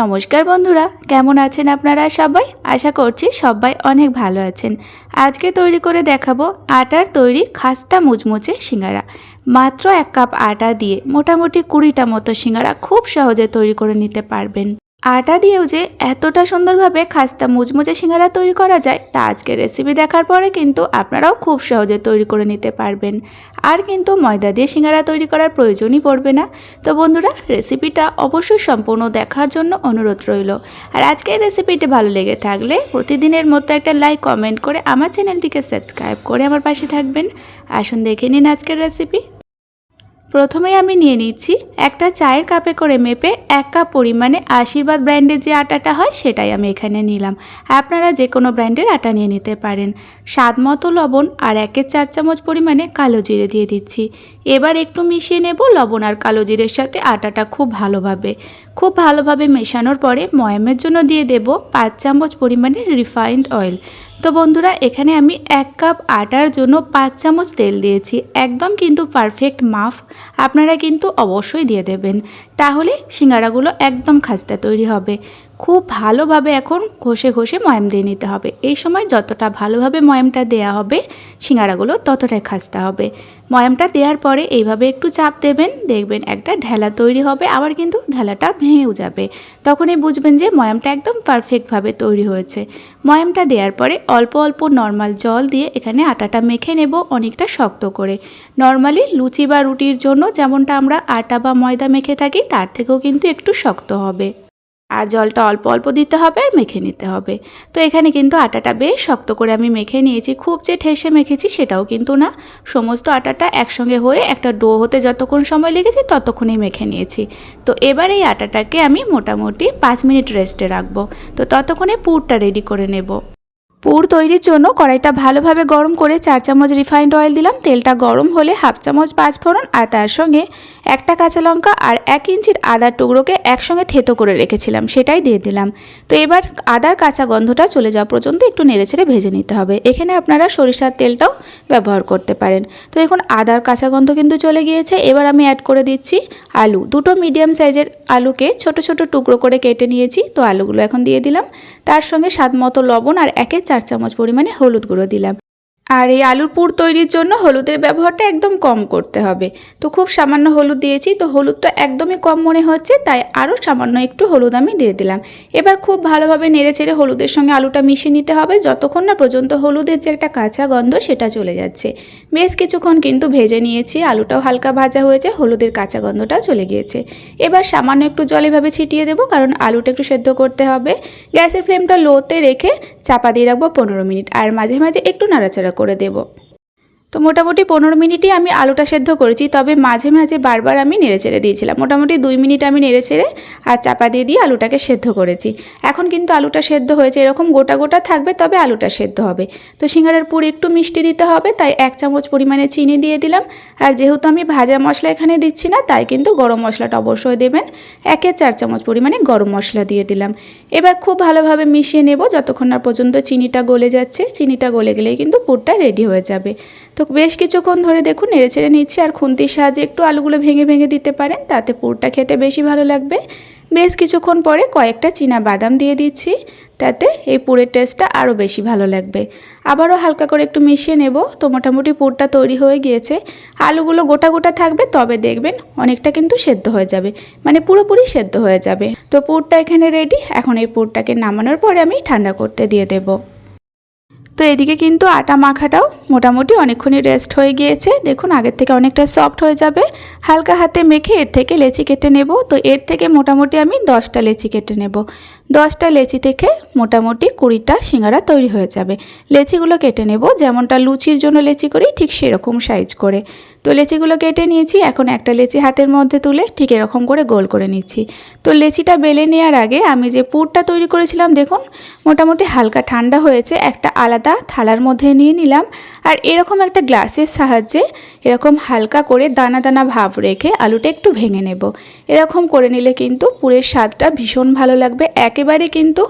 নমস্কার বন্ধুরা, কেমন আছেন আপনারা সবাই? আশা করছি সবাই অনেক ভালো আছেন। আজকে তৈরি করে দেখাবো আটার তৈরি খাস্তা মুচমুচে সিঙ্গারা। মাত্র এক কাপ আটা দিয়ে মোটামুটি কুড়িটা মতো সিঙ্গারা খুব সহজে তৈরি করে নিতে পারবেন। আটা দিয়েও যে এতটা সুন্দরভাবে খাস্তা মুচমুচে সিঙ্গারা তৈরি করা যায়, তা আজকে রেসিপি দেখার পরে কিন্তু আপনারাও খুব সহজে তৈরি করে নিতে পারবেন। আর কিন্তু ময়দা দিয়ে সিঙ্গারা তৈরি করার প্রয়োজনই পড়বে না। তো বন্ধুরা রেসিপিটা অবশ্যই সম্পূর্ণ দেখার জন্য অনুরোধ রইল। আর আজকের রেসিপিটি ভালো লেগে থাকলে প্রতিদিনের মতো একটা লাইক কমেন্ট করে আমার চ্যানেলটিকে সাবস্ক্রাইব করে আমার পাশে থাকবেন। আসুন দেখে নিন আজকের রেসিপি প্রথমে আমি নিয়ে নিচ্ছি একটা চায়ের কাপে করে মেপে এক কাপ পরিমাণে আশীর্বাদ ব্র্যান্ডের যে আটাটা হয় সেটাই আমি এখানে নিলাম। আপনারা যে কোনো ব্র্যান্ডের আটা নিয়ে নিতে পারেন। স্বাদ মতো লবণ আর একের চার চামচ পরিমাণে কালো জিরে দিয়ে দিচ্ছি। এবার একটু মিশিয়ে নেব লবণ আর কালো জিরের সাথে আটাটা খুব ভালোভাবে। খুব ভালোভাবে মেশানোর পরে ময়ামের জন্য দিয়ে দেব পাঁচ চামচ পরিমাণে রিফাইন্ড অয়েল। তো বন্ধুরা, এখানে আমি এক কাপ আটার জন্য পাঁচ চামচ তেল দিয়েছি। একদম কিন্তু পারফেক্ট মাফ আপনারা কিন্তু অবশ্যই দিয়ে দেবেন। তাহলে সিঙ্গারাগুলো একদম খাস্তা তৈরি হবে। খুব ভালোভাবে এখন ঘষে ঘষে ময়াম দিয়ে নিতে হবে। এই সময় যতটা ভালোভাবে ময়ামটা দেয়া হবে, সিঙ্গারাগুলো ততটাই খাস্তা হবে। ময়ামটা দেওয়ার পরে এইভাবে একটু চাপ দেবেন, দেখবেন একটা ঢেলা তৈরি হবে, আবার কিন্তু ঢেলাটা ভেঙেও যাবে। তখনই বুঝবেন যে ময়ামটা একদম পারফেক্টভাবে তৈরি হয়েছে। ময়ামটা দেওয়ার পরে অল্প অল্প নর্মাল জল দিয়ে এখানে আটাটা মেখে নেব অনেকটা শক্ত করে। নর্মালি লুচি বা রুটির জন্য যেমনটা আমরা আটা বা ময়দা মেখে থাকি, তার থেকেও কিন্তু একটু শক্ত হবে। আর জলটা অল্প অল্প দিতে হবে আর মেখে নিতে হবে। তো এখানে কিন্তু আটাটা বেশ শক্ত করে আমি মেখে নিয়েছি। খুব যে ঠেসে মেখেছি সেটাও কিন্তু না। সমস্ত আটাটা একসঙ্গে হয়ে একটা ডো হতে যতক্ষণ সময় লেগেছে ততক্ষণই মেখে নিয়েছি। তো এবার এই আটাটাকে আমি মোটামুটি পাঁচ মিনিট রেস্টে রাখব। তো ততক্ষণে পুরটা রেডি করে নেব। পুর তৈরির জন্য কড়াইটা ভালোভাবে গরম করে চার চামচ রিফাইন্ড অয়েল দিলাম। তেলটা গরম হলে হাফ চামচ পাঁচ ফোড়ন আর তার সঙ্গে একটা কাঁচা লঙ্কা আর এক ইঞ্চির আদার টুকরোকে একসঙ্গে থেতো করে রেখেছিলাম, সেটাই দিয়ে দিলাম। তো এবার আদার কাঁচা গন্ধটা চলে যাওয়া পর্যন্ত একটু নেড়েচেড়ে ভেজে নিতে হবে। এখানে আপনারা সরিষার তেলটাও ব্যবহার করতে পারেন। তো এখন আদার কাঁচা গন্ধ কিন্তু চলে গিয়েছে। এবার আমি অ্যাড করে দিচ্ছি আলু। দুটো মিডিয়াম সাইজের আলুকে ছোট ছোট টুকরো করে কেটে নিয়েছি। তো আলুগুলো এখন দিয়ে দিলাম। তার সঙ্গে স্বাদ মতো লবণ আর একে চার চামচ পরিমাণে হলুদ গুঁড়ো দিলাম। আর এই আলুর পুর তৈরির জন্য হলুদের ব্যবহারটা একদম কম করতে হবে। তো খুব সামান্য হলুদ দিয়েছি, তো হলুদটা একদমই কম মনে হচ্ছে, তাই আরও সামান্য একটু হলুদ আমি দিয়ে দিলাম। এবার খুব ভালোভাবে নেড়ে চেড়ে হলুদের সঙ্গে আলুটা মিশিয়ে নিতে হবে, যতক্ষণ না পর্যন্ত হলুদের যে একটা কাঁচা গন্ধ সেটা চলে যাচ্ছে। বেশ কিছুক্ষণ কিন্তু ভেজে নিয়েছি, আলুটাও হালকা ভাজা হয়েছে, হলুদের কাঁচা গন্ধটাও চলে গিয়েছে। এবার সামান্য একটু জল এভাবে ছিটিয়ে দেবো, কারণ আলুটা একটু সেদ্ধ করতে হবে। গ্যাসের ফ্লেমটা লোতে রেখে চাপা দিয়ে রাখব পনেরো মিনিট, আর মাঝে মাঝে একটু নাড়াচাড়া করে দেব। তো মোটামুটি পনেরো মিনিটই আমি আলুটা সেদ্ধ করেছি, তবে মাঝে মাঝে বারবার আমি নেড়ে চেড়ে দিয়েছিলাম। মোটামুটি দুই মিনিট আমি নেড়ে চেড়ে আর চাপা দিয়ে দিয়ে আলুটাকে সেদ্ধ করেছি। এখন কিন্তু আলুটা সেদ্ধ হয়েছে, এরকম গোটা গোটা থাকবে তবে আলুটা সেদ্ধ হবে। তো সিঙ্গারার পুর একটু মিষ্টি দিতে হবে, তাই এক চামচ পরিমাণে চিনি দিয়ে দিলাম। আর যেহেতু আমি ভাজা মশলা এখানে দিচ্ছি না, তাই কিন্তু গরম মশলাটা অবশ্যই দেবেন। একের চার চামচ পরিমাণে গরম মশলা দিয়ে দিলাম। এবার খুব ভালোভাবে মিশিয়ে নেব, যতক্ষণ না পর্যন্ত চিনিটা গলে যাচ্ছে। চিনিটা গলে গেলেই কিন্তু পুরটা রেডি হয়ে যাবে। তো বেশ কিছুক্ষণ ধরে দেখুন নেড়ে ছেড়ে নিচ্ছি, আর খুন্তির সাহায্যে একটু আলুগুলো ভেঙে ভেঙে দিতে পারেন, তাতে পুরটা খেতে বেশি ভালো লাগবে। বেশ কিছুক্ষণ পরে কয়েকটা চীনা বাদাম দিয়ে দিচ্ছি, তাতে এই পুরের টেস্টটা আরও বেশি ভালো লাগবে। আবারও হালকা করে একটু মিশিয়ে নেব, তো মোটামুটি পুরটা তৈরি হয়ে গিয়েছে। আলুগুলো গোটা গোটা থাকবে, তবে দেখবেন অনেকটা কিন্তু সেদ্ধ হয়ে যাবে মানে পুরোপুরি সেদ্ধ হয়ে যাবে। তো পুরটা এখানে রেডি এখন এই পুরটাকে নামানোর পরে আমি ঠান্ডা করতে দিয়ে দেবো। তো এদিকে কিন্তু আটা মাখাটাও মোটামুটি অনেকক্ষণই রেস্ট হয়ে গিয়েছে। দেখুন, আগের থেকে অনেকটা সফট হয়ে যাবে। হালকা হাতে মেখে এর থেকে লেচি কেটে নেব। তো এর থেকে মোটামুটি আমি দশটা লেচি কেটে নেব। দশটা লেচি থেকে মোটামুটি কুড়িটা সিঙ্গারা তৈরি হয়ে যাবে। লেচিগুলো কেটে নেব, যেমনটা লুচির জন্য লেচি করি, ঠিক সেরকম সাইজ করে। তো লেচিগুলো কেটে নিয়েছি, এখন একটা লেচি হাতের মধ্যে তুলে ঠিক এরকম করে গোল করে নিচ্ছি। তো লেচিটা বেলে নেওয়ার আগে আমি যে পুরটা তৈরি করেছিলাম, দেখুন, মোটামুটি হালকা ঠান্ডা হয়েছে, একটা আলাদা থালার মধ্যে নিয়ে নিলাম। আর এরকম একটা গ্লাসের সাহায্যে এরকম হালকা করে দানা দানা ভাব রেখে আলুটা একটু ভেঙে নেব। এরকম করে নিলে কিন্তু পুরের স্বাদটা ভীষণ ভালো লাগবে একেবারে কিন্তু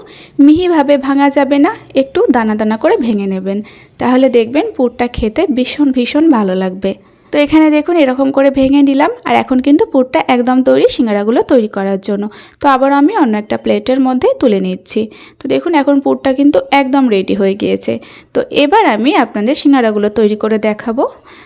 মিহিভাবে ভাঙা যাবে না, একটু দানা দানা করে ভেঙে নেবেন। তাহলে দেখবেন পুরটা খেতে ভীষণ ভীষণ ভালো লাগবে। তো এখানে দেখুন এরকম করে ভেঙে নিলাম আর এখন কিন্তু পুরটা একদম তৈরি সিঙ্গারাগুলো তৈরি করার জন্য। তো আবার আমি অন্য একটা প্লেটের মধ্যে তুলে নিচ্ছি। তো দেখুন এখন পুরটা কিন্তু একদম রেডি হয়ে গিয়েছে। তো এবার আমি আপনাদের সিঙ্গারাগুলো তৈরি করে দেখাবো।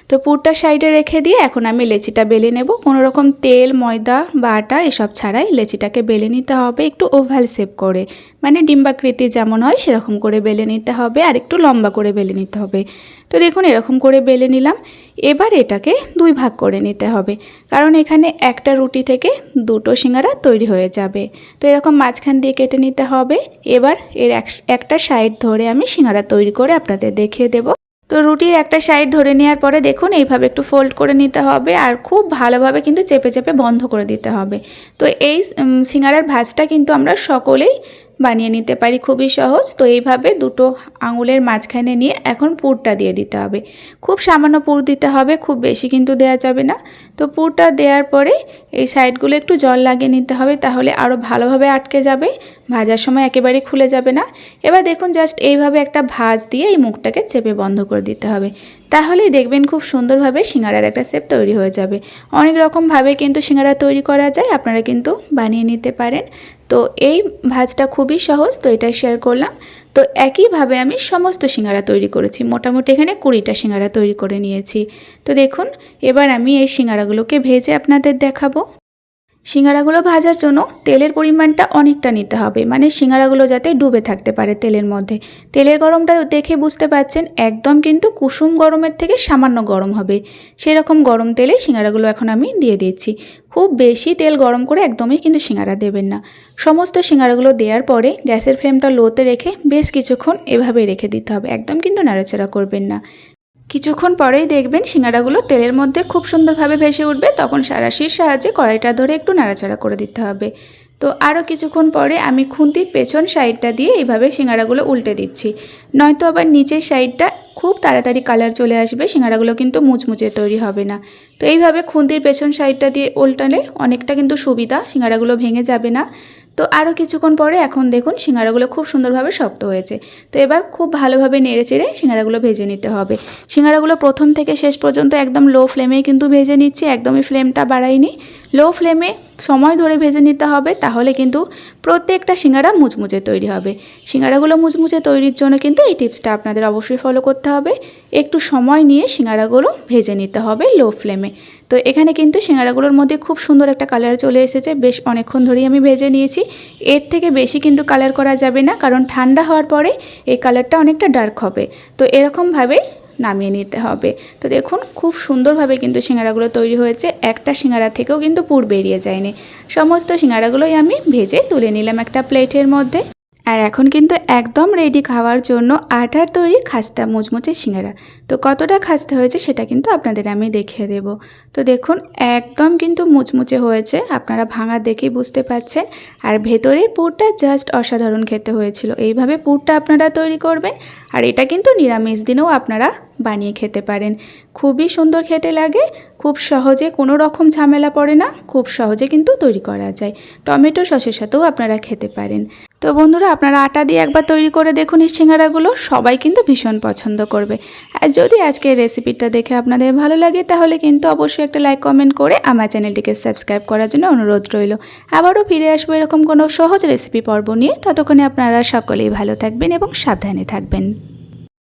তো পুরটা সাইডে রেখে দিয়ে এখন আমি লেচিটা বেলে নেব। কোনো রকম তেল, ময়দা বা আটা এসব ছাড়াই লেচিটাকে বেলে নিতে হবে একটু ওভাল শেপ করে। মানে ডিম্বাকৃতি যেমন হয় সেরকম করে বেলে নিতে হবে আর একটু লম্বা করে বেলে নিতে হবে। তো দেখুন, এরকম করে বেলে নিলাম। এবার এটাকে দুই ভাগ করে নিতে হবে। কারণ এখানে একটা রুটি থেকে দুটো সিঙ্গারা তৈরি হয়ে যাবে। তো এরকম মাঝখান দিয়ে কেটে নিতে হবে। এবার এর এক- একটা সাইড ধরে আমি সিঙ্গারা তৈরি করে আপনাদের দেখিয়ে দেব। তো রুটির একটা সাইড ধরে নেওয়ার পরে দেখুন, এইভাবে একটু ফোল্ড করে নিতে হবে আর খুব ভালোভাবে কিন্তু চেপে চেপে বন্ধ করে দিতে হবে। তো এই সিঙ্গারার ভাজটা কিন্তু আমরা সকলেই বানিয়ে নিতে পারি, খুবই সহজ। তো এইভাবে দুটো আঙুলের মাঝখানে নিয়ে এখন পুরটা দিয়ে দিতে হবে। খুব সামান্য পুর দিতে হবে, খুব বেশি কিন্তু দেওয়া যাবে না। তো পুরটা দেওয়ার পরে এই সাইডগুলো একটু জল লাগিয়ে নিতে হবে, তাহলে আরও ভালোভাবে আটকে যাবে, ভাজার সময় একেবারে খুলে যাবে না। এবার দেখুন জাস্ট এইভাবে একটা ভাজ দিয়ে এই মুখটাকে চেপে বন্ধ করে দিতে হবে। তাহলেই দেখবেন খুব সুন্দরভাবে সিঙ্গারার একটা সেপ তৈরি হয়ে যাবে। অনেক রকমভাবে কিন্তু সিঙ্গারা তৈরি করা যায়, আপনারা কিন্তু বানিয়ে নিতে পারেন। তো এই ভাজটা খুবই সহজ, তো এটাই শেয়ার করলাম। তো একইভাবে আমি সমস্ত সিঙ্গারা তৈরি করেছি। মোটামুটি এখানে কুড়িটা সিঙ্গারা তৈরি করে নিয়েছি। তো দেখুন, এবার আমি এই সিঙ্গারাগুলোকে ভেজে আপনাদের দেখাবো। সিঙ্গারাগুলো ভাজার জন্য তেলের পরিমাণটা অনেকটা নিতে হবে। মানে সিঙ্গারাগুলো যাতে ডুবে থাকতে পারে তেলের মধ্যে। তেলের গরমটা দেখে বুঝতে পারছেন, একদম কিন্তু কুসুম গরমের থেকে সামান্য গরম হবে। সেরকম গরম তেলে সিঙ্গারাগুলো এখন আমি দিয়ে দিচ্ছি। খুব বেশি তেল গরম করে একদমই কিন্তু সিঙ্গারা দেবেন না। সমস্ত সিঙ্গারাগুলো দেওয়ার পরে গ্যাসের ফ্লেমটা লোতে রেখে বেশ কিছুক্ষণ এভাবে রেখে দিতে হবে। একদম কিন্তু নাড়াচাড়া করবেন না। কিছুক্ষণ পরেই দেখবেন সিঙ্গারাগুলো তেলের মধ্যে খুব সুন্দরভাবে ভেসে উঠবে, তখন সারাশির সাহায্যে কড়াইটা ধরে একটু নাড়াচাড়া করে দিতে হবে। তো আরও কিছুক্ষণ পরে আমি খুন্তির পেছন সাইডটা দিয়ে এইভাবে সিঙ্গারাগুলো উল্টে দিচ্ছি। নয়তো আবার নিচের সাইডটা খুব তাড়াতাড়ি কালার চলে আসবে, সিঙ্গারাগুলো কিন্তু মুচমুচে তৈরি হবে না। তো এইভাবে খুন্তির পেছন সাইডটা দিয়ে উল্টালে অনেকটা কিন্তু সুবিধা, সিঙ্গারাগুলো ভেঙে যাবে না। তো আরও কিছুক্ষণ পরে এখন দেখুন সিঙ্গারাগুলো খুব সুন্দরভাবে শক্ত হয়েছে। তো এবার খুব ভালোভাবে নেড়ে চেড়ে সিঙ্গারাগুলো ভেজে নিতে হবে। সিঙ্গারাগুলো প্রথম থেকে শেষ পর্যন্ত একদম লো ফ্লেমেই কিন্তু ভেজে নিচ্ছি, একদমই ফ্লেমটা বাড়াইনি। লো ফ্লেমে সময় ধরে ভেজে নিতে হবে, তাহলে কিন্তু প্রত্যেকটা সিঙ্গারা মুচমুচে তৈরি হবে। সিঙ্গারাগুলো মুচমুচে তৈরির জন্য কিন্তু এই টিপসটা আপনাদের অবশ্যই ফলো করতে হবে। একটু সময় নিয়ে সিঙ্গারাগুলো ভেজে নিতে হবে লো ফ্লেমে তো এখানে কিন্তু সিঙ্গারাগুলোর মধ্যে খুব সুন্দর একটা কালার চলে এসেছে। বেশ অনেকক্ষণ ধরেই আমি ভেজে নিয়েছি। এর থেকে বেশি কিন্তু কালার করা যাবে না, কারণ ঠান্ডা হওয়ার পরে এই কালারটা অনেকটা ডার্ক হবে। তো এরকমভাবে নামিয়ে নিতে হবে। তো দেখুন, খুব সুন্দরভাবে কিন্তু সিঙ্গারাগুলো তৈরি হয়েছে। একটা সিঙ্গারা থেকেও কিন্তু পুর বেরিয়ে যায়নি। সমস্ত সিঙ্গারাগুলোই আমি ভেজে তুলে নিলাম একটা প্লেটের মধ্যে। আর এখন কিন্তু একদম রেডি খাওয়ার জন্য আটার তৈরি খাস্তা, মুচমুচে সিঙ্গারা। তো কতটা খাস্তা হয়েছে সেটা কিন্তু আপনাদের আমি দেখিয়ে দেব। তো দেখুন, একদম কিন্তু মুচমুচে হয়েছে, আপনারা ভাঙা দেখেই বুঝতে পাচ্ছেন। আর ভেতরের পুরটা জাস্ট অসাধারণ খেতে হয়েছিল। এইভাবে পুরটা আপনারা তৈরি করবেন, আর এটা কিন্তু নিরামিষ দিনেও আপনারা বানিয়ে খেতে পারেন। খুবই সুন্দর খেতে লাগে, খুব সহজে কোনো রকম ঝামেলা পড়ে না, খুব সহজে কিন্তু তৈরি করা যায়। টমেটো সসের সাথেও আপনারা খেতে পারেন। তো বন্ধুরা, আপনারা আটা দিয়ে একবার তৈরি করে দেখুন এই সিঙ্গারাগুলো, সবাই কিন্তু ভীষণ পছন্দ করবে। আর যদি আজকে রেসিপিটা দেখে আপনাদের ভালো লাগে, তাহলে কিন্তু অবশ্যই একটা লাইক, কমেন্ট করে আমার চ্যানেলটিকে সাবস্ক্রাইব করার জন্য অনুরোধ রইল। আবারও ফিরে আসব এরকম কোনো সহজ রেসিপি পর্ব নিয়ে, ততক্ষণে আপনারা সকলেই ভালো থাকবেন এবং সাবধানে থাকবেন।